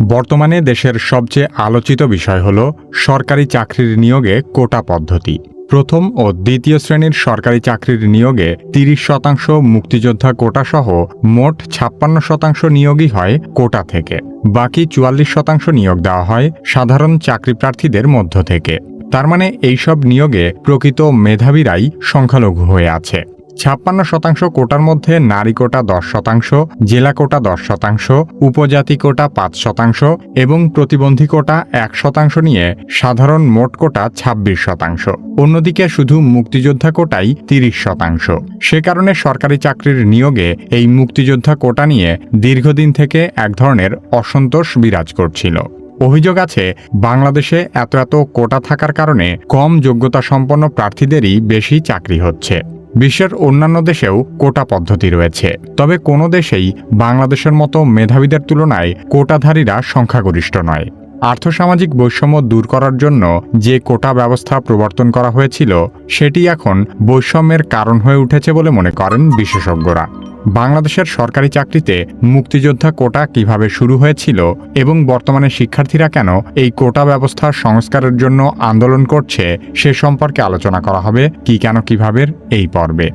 বর্তমানে দেশের সবচেয়ে আলোচিত বিষয় হল সরকারি চাকরির নিয়োগে কোটা পদ্ধতি। প্রথম ও দ্বিতীয় শ্রেণির সরকারি চাকরির নিয়োগে তিরিশ শতাংশ মুক্তিযোদ্ধা কোটা সহ মোট ছাপ্পান্ন শতাংশ নিয়োগই হয় কোটা থেকে। বাকি চুয়াল্লিশ শতাংশ নিয়োগ দেওয়া হয় সাধারণ চাকরি প্রার্থীদের মধ্য থেকে। তার মানে এইসব নিয়োগে প্রকৃত মেধাবীরাই সংখ্যালঘু হয়ে আছে। ছাপ্পান্ন শতাংশ কোটার মধ্যে নারী কোটা দশ শতাংশ, জেলা কোটা দশ শতাংশ, উপজাতি কোটা পাঁচ শতাংশ এবং প্রতিবন্ধী কোটা এক শতাংশ নিয়ে সাধারণ মোট কোটা ছাব্বিশ শতাংশ। অন্যদিকে শুধু মুক্তিযোদ্ধা কোটাই তিরিশ শতাংশ। সে কারণে সরকারি চাকরির নিয়োগে এই মুক্তিযোদ্ধা কোটা নিয়ে দীর্ঘদিন থেকে এক ধরনের অসন্তোষ বিরাজ করছিল। অভিযোগ আছে, বাংলাদেশে এত এত কোটা থাকার কারণে কম যোগ্যতা সম্পন্ন প্রার্থীদেরই বেশি চাকরি হচ্ছে। বিশ্বের অন্যান্য দেশেও কোটা পদ্ধতি রয়েছে। তবে কোনো দেশেই বাংলাদেশের মতো মেধাবীদের তুলনায় কোটাধারীরা সংখ্যাগরিষ্ঠ নয়। আর্থসামাজিক বৈষম্য দূর করার জন্য যে কোটা ব্যবস্থা প্রবর্তন করা হয়েছিল, সেটি এখন বৈষম্যের কারণ হয়ে উঠেছে বলে মনে করেন বিশেষজ্ঞরা। বাংলাদেশের সরকারি চাকরিতে মুক্তিযোদ্ধা কোটা কীভাবে শুরু হয়েছিল এবং বর্তমানে শিক্ষার্থীরা কেন এই কোটা ব্যবস্থার সংস্কারের জন্য আন্দোলন করছে, সে সম্পর্কে আলোচনা করা হবে, কি কেন, কীভাবে, এই পর্বে।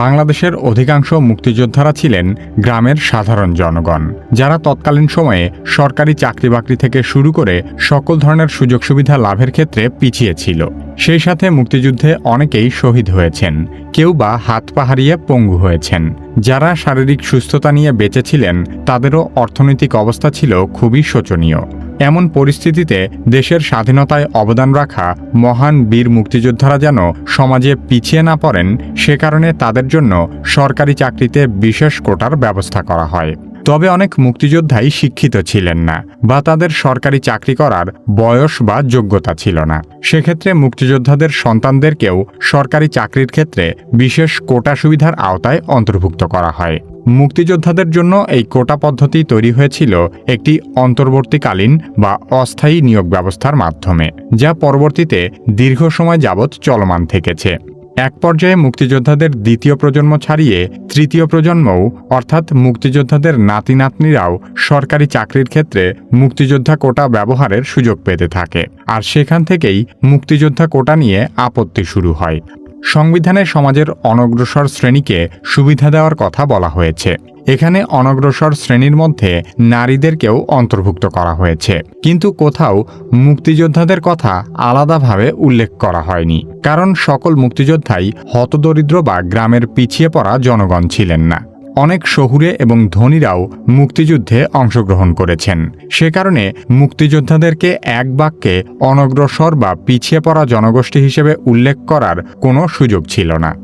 বাংলাদেশের অধিকাংশ মুক্তিযোদ্ধারা ছিলেন গ্রামের সাধারণ জনগণ, যারা তৎকালীন সময়ে সরকারি চাকরি বাকরি থেকে শুরু করে সকল ধরনের সুযোগ সুবিধা লাভের ক্ষেত্রে পিছিয়ে ছিল। সেই সাথে মুক্তিযুদ্ধে অনেকেই শহীদ হয়েছেন, কেউ বা হাত পা হারিয়ে পঙ্গু হয়েছেন। যারা শারীরিক সুস্থতা নিয়ে বেঁচেছিলেন তাদেরও অর্থনৈতিক অবস্থা ছিল খুবই শোচনীয়। এমন পরিস্থিতিতে দেশের স্বাধীনতায় অবদান রাখা মহান বীর মুক্তিযোদ্ধারা যেন সমাজে পিছিয়ে না পড়েন, সে কারণে তাদের জন্য সরকারি চাকরিতে বিশেষ কোটার ব্যবস্থা করা হয়। তবে অনেক মুক্তিযোদ্ধাই শিক্ষিত ছিলেন না বা তাদের সরকারি চাকরি করার বয়স বা যোগ্যতা ছিল না। সেক্ষেত্রে মুক্তিযোদ্ধাদের সন্তানদেরকেও সরকারি চাকরির ক্ষেত্রে বিশেষ কোটা সুবিধার আওতায় অন্তর্ভুক্ত করা হয়। মুক্তিযোদ্ধাদের জন্য এই কোটা পদ্ধতি তৈরি হয়েছিল একটি অন্তর্বর্তীকালীন বা অস্থায়ী নিয়োগ ব্যবস্থার মাধ্যমে, যা পরবর্তীতে দীর্ঘ সময় যাবৎ চলমান থেকেছে। এক পর্যায়ে মুক্তিযোদ্ধাদের দ্বিতীয় প্রজন্ম ছাড়িয়ে তৃতীয় প্রজন্মও, অর্থাৎ মুক্তিযোদ্ধাদের নাতি নাতনিরাও সরকারি চাকরির ক্ষেত্রে মুক্তিযোদ্ধা কোটা ব্যবহারের সুযোগ পেতে থাকে। আর সেখান থেকেই মুক্তিযোদ্ধা কোটা নিয়ে আপত্তি শুরু হয়। সংবিধানে সমাজের অনগ্রসর শ্রেণীকে সুবিধা দেওয়ার কথা বলা হয়েছে। এখানে অনগ্রসর শ্রেণির মধ্যে নারীদেরকেও অন্তর্ভুক্ত করা হয়েছে। কিন্তু কোথাও মুক্তিযোদ্ধাদের কথা আলাদাভাবে উল্লেখ করা হয়নি। কারণ সকল মুক্তিযোদ্ধাই হতদরিদ্র বা গ্রামের পিছিয়ে পড়া জনগণ ছিলেন না। অনেক শহুরে এবং ধনীরাও মুক্তিযুদ্ধে অংশগ্রহণ করেছেন। সে কারণে মুক্তিযোদ্ধাদেরকে এক বাক্যে অনগ্রসর বা পিছিয়ে পড়া জনগোষ্ঠী হিসেবে উল্লেখ করার কোনো সুযোগ ছিল না।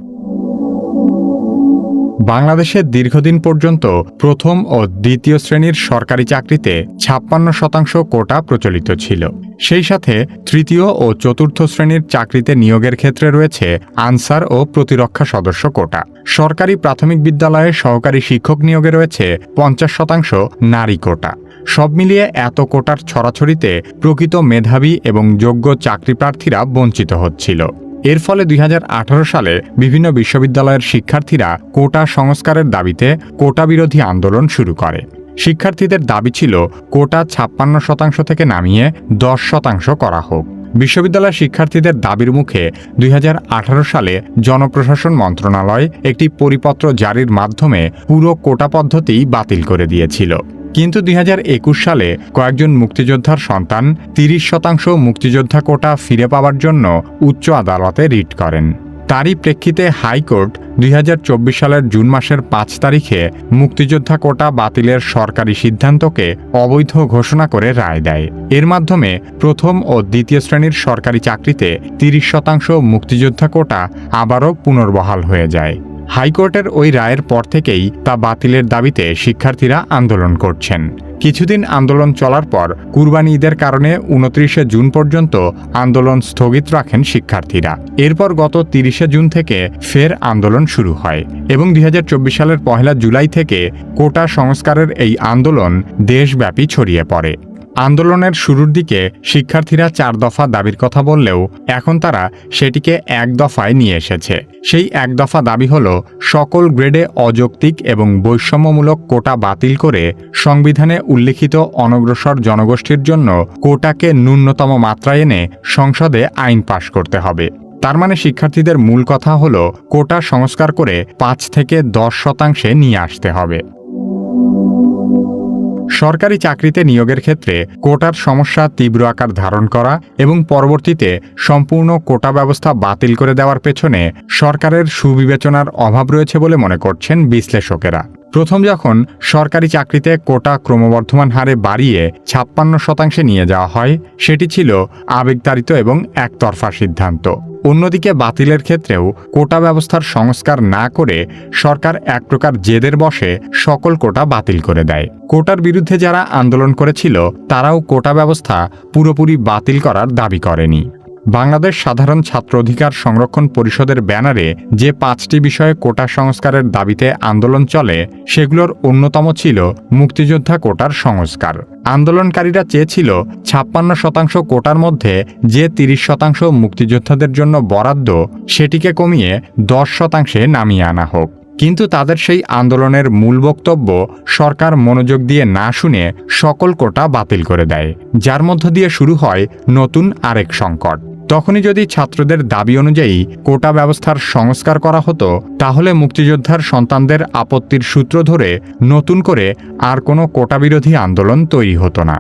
বাংলাদেশে দীর্ঘদিন পর্যন্ত প্রথম ও দ্বিতীয় শ্রেণির সরকারি চাকরিতে ছাপ্পান্ন শতাংশ কোটা প্রচলিত ছিল। সেই সাথে তৃতীয় ও চতুর্থ শ্রেণির চাকরিতে নিয়োগের ক্ষেত্রে রয়েছে আনসার ও প্রতিরক্ষা সদস্য কোটা। সরকারি প্রাথমিক বিদ্যালয়ে সহকারী শিক্ষক নিয়োগে রয়েছে পঞ্চাশ শতাংশ নারী কোটা। সব মিলিয়ে এত কোটার ছড়াছড়িতে প্রকৃত মেধাবী এবং যোগ্য চাকরি প্রার্থীরা বঞ্চিত হচ্ছিল। এর ফলে দুই হাজার আঠারো সালে বিভিন্ন বিশ্ববিদ্যালয়ের শিক্ষার্থীরা কোটা সংস্কারের দাবিতে কোটা বিরোধী আন্দোলন শুরু করে। শিক্ষার্থীদের দাবি ছিল, কোটা ছাপ্পান্ন শতাংশ থেকে নামিয়ে দশ শতাংশ করা হোক। বিশ্ববিদ্যালয় শিক্ষার্থীদের দাবির মুখে দুই হাজার আঠারো সালে জনপ্রশাসন মন্ত্রণালয় একটি পরিপত্র জারির মাধ্যমে পুরো কোটা পদ্ধতি বাতিল করে দিয়েছিল। কিন্তু দুই হাজার একুশ সালে কয়েকজন মুক্তিযোদ্ধার সন্তান তিরিশ শতাংশ মুক্তিযোদ্ধা কোটা ফিরে পাওয়ার জন্য উচ্চ আদালতে রিট করেন। তারই প্রেক্ষিতে হাইকোর্ট দুই হাজার চব্বিশ সালের জুন মাসের পাঁচ তারিখে মুক্তিযোদ্ধা কোটা বাতিলের সরকারি সিদ্ধান্তকে অবৈধ ঘোষণা করে রায় দেয়। এর মাধ্যমে প্রথম ও দ্বিতীয় শ্রেণির সরকারি চাকরিতে তিরিশ শতাংশ মুক্তিযোদ্ধা কোটা আবারও পুনর্বহাল হয়ে যায়। হাইকোর্টের ওই রায়ের পর থেকেই তা বাতিলের দাবিতে শিক্ষার্থীরা আন্দোলন করছেন। কিছুদিন আন্দোলন চলার পর কুরবানি ঈদের কারণে উনত্রিশে জুন পর্যন্ত আন্দোলন স্থগিত রাখেন শিক্ষার্থীরা। এরপর গত তিরিশে জুন থেকে ফের আন্দোলন শুরু হয় এবং দুই হাজার চব্বিশ সালের পহেলা জুলাই থেকে কোটা সংস্কারের এই আন্দোলন দেশব্যাপী ছড়িয়ে পড়ে। আন্দোলনের শুরুর দিকে শিক্ষার্থীরা চার দফা দাবির কথা বললেও এখন তারা সেটিকে এক দফায় নিয়ে এসেছে। সেই এক দফা দাবি হল সকল গ্রেডে অযৌক্তিক এবং বৈষম্যমূলক কোটা বাতিল করে সংবিধানে উল্লিখিত অনগ্রসর জনগোষ্ঠীর জন্য কোটাকে ন্যূনতম মাত্রায় এনে সংসদে আইন পাশ করতে হবে। তার মানে শিক্ষার্থীদের মূল কথা হল কোটা সংস্কার করে পাঁচ থেকে দশ শতাংশে নিয়ে আসতে হবে। সরকারি চাকরিতে নিয়োগের ক্ষেত্রে কোটার সমস্যা তীব্র আকার ধারণ করা এবং পরবর্তীতে সম্পূর্ণ কোটা ব্যবস্থা বাতিল করে দেওয়ার পেছনে সরকারের সুবিবেচনার অভাব রয়েছে বলে মনে করছেন বিশ্লেষকেরা। প্রথম যখন সরকারি চাকরিতে কোটা ক্রমবর্ধমান হারে বাড়িয়ে ছাপ্পান্ন শতাংশে নিয়ে যাওয়া হয়, সেটি ছিল আবেগতাড়িত এবং একতরফা সিদ্ধান্ত। অন্যদিকে বাতিলের ক্ষেত্রেও কোটা ব্যবস্থার সংস্কার না করে সরকার এক প্রকার জেদের বসে সকল কোটা বাতিল করে দেয়। কোটার বিরুদ্ধে যারা আন্দোলন করেছিল, তারাও কোটা ব্যবস্থা পুরোপুরি বাতিল করার দাবি করেনি। বাংলাদেশ সাধারণ ছাত্র অধিকার সংরক্ষণ পরিষদের ব্যানারে যে পাঁচটি বিষয়ে কোটা সংস্কারের দাবিতে আন্দোলন চলে, সেগুলোর অন্যতম ছিল মুক্তিযোদ্ধা কোটার সংস্কার। আন্দোলনকারীরা চেয়েছিল ছাপ্পান্ন শতাংশ কোটার মধ্যে যে তিরিশ শতাংশ মুক্তিযোদ্ধাদের জন্য বরাদ্দ, সেটিকে কমিয়ে দশ শতাংশে নামিয়ে আনা হোক। কিন্তু তাদের সেই আন্দোলনের মূল বক্তব্য সরকার মনোযোগ দিয়ে না শুনে সকল কোটা বাতিল করে দেয়, যার মধ্য দিয়ে শুরু হয় নতুন আরেক সংকট। তখনই যদি ছাত্রদের দাবি অনুযায়ী কোটা ব্যবস্থার সংস্কার করা হতো, তাহলে মুক্তিযোদ্ধার সন্তানদের আপত্তির সূত্র ধরে নতুন করে আর কোনো কোটা বিরোধী আন্দোলন তৈরি হতো না।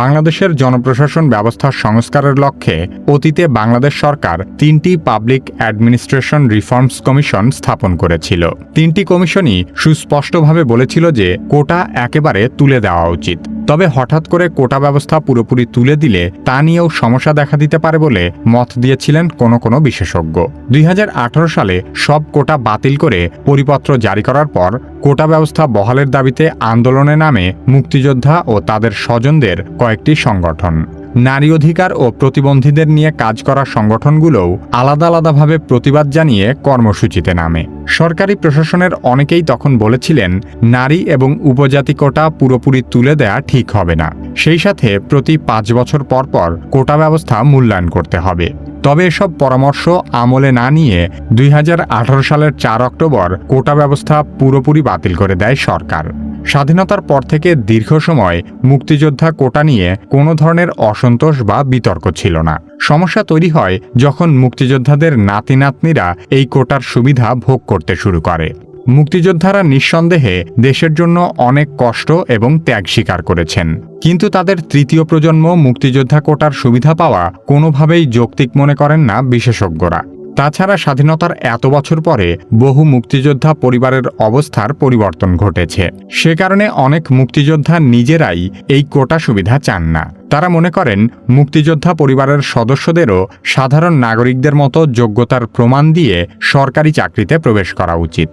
বাংলাদেশের জনপ্রশাসন ব্যবস্থা সংস্কারের লক্ষ্যে অতীতে বাংলাদেশ সরকার তিনটি পাবলিক অ্যাডমিনিস্ট্রেশন রিফর্মস কমিশন স্থাপন করেছিল। তিনটি কমিশনই সুস্পষ্টভাবে বলেছিল যে কোটা একেবারে তুলে দেওয়া উচিত। তবে হঠাৎ করে কোটা ব্যবস্থা পুরোপুরি তুলে দিলে তা নিয়েও সমস্যা দেখা দিতে পারে বলে মত দিয়েছিলেন কোনো কোনো বিশেষজ্ঞ। দুই হাজার আঠারো সালে সব কোটা বাতিল করে পরিপত্র জারি করার পর কোটা ব্যবস্থা বহালের দাবিতে আন্দোলনে নামে মুক্তিযোদ্ধা ও তাদের স্বজনদের কয়েকটি সংগঠন। নারী অধিকার ও প্রতিবন্ধীদের নিয়ে কাজ করা সংগঠনগুলোও আলাদা আলাদাভাবে প্রতিবাদ জানিয়ে কর্মসূচিতে নামে। সরকারি প্রশাসনের অনেকেই তখন বলেছিলেন, নারী এবং উপজাতি কোটা পুরোপুরি তুলে দেয়া ঠিক হবে না। সেই সাথে প্রতি পাঁচ বছর পর পর কোটা ব্যবস্থা মূল্যায়ন করতে হবে। তবে এসব পরামর্শ আমলে না নিয়ে দুই হাজার আঠারো সালের চার অক্টোবর কোটা ব্যবস্থা পুরোপুরি বাতিল করে দেয় সরকার। স্বাধীনতার পর থেকে দীর্ঘ সময় মুক্তিযোদ্ধা কোটা নিয়ে কোনো ধরনের অসন্তোষ বা বিতর্ক ছিল না। সমস্যা তৈরি হয় যখন মুক্তিযোদ্ধাদের নাতি নাতনিরা এই কোটার সুবিধা ভোগ করতে শুরু করে। মুক্তিযোদ্ধারা নিঃসন্দেহে দেশের জন্য অনেক কষ্ট এবং ত্যাগ স্বীকার করেছেন। কিন্তু তাদের তৃতীয় প্রজন্ম মুক্তিযোদ্ধা কোটার সুবিধা পাওয়া কোনোভাবেই যৌক্তিক মনে করেন না বিশেষজ্ঞরা। তাছাড়া স্বাধীনতার এত বছর পরে বহু মুক্তিযোদ্ধা পরিবারের অবস্থার পরিবর্তন ঘটেছে। সে কারণে অনেক মুক্তিযোদ্ধা নিজেরাই এই কোটা সুবিধা চান না। তারা মনে করেন, মুক্তিযোদ্ধা পরিবারের সদস্যদেরও সাধারণ নাগরিকদের মতো যোগ্যতার প্রমাণ দিয়ে সরকারি চাকরিতে প্রবেশ করা উচিত।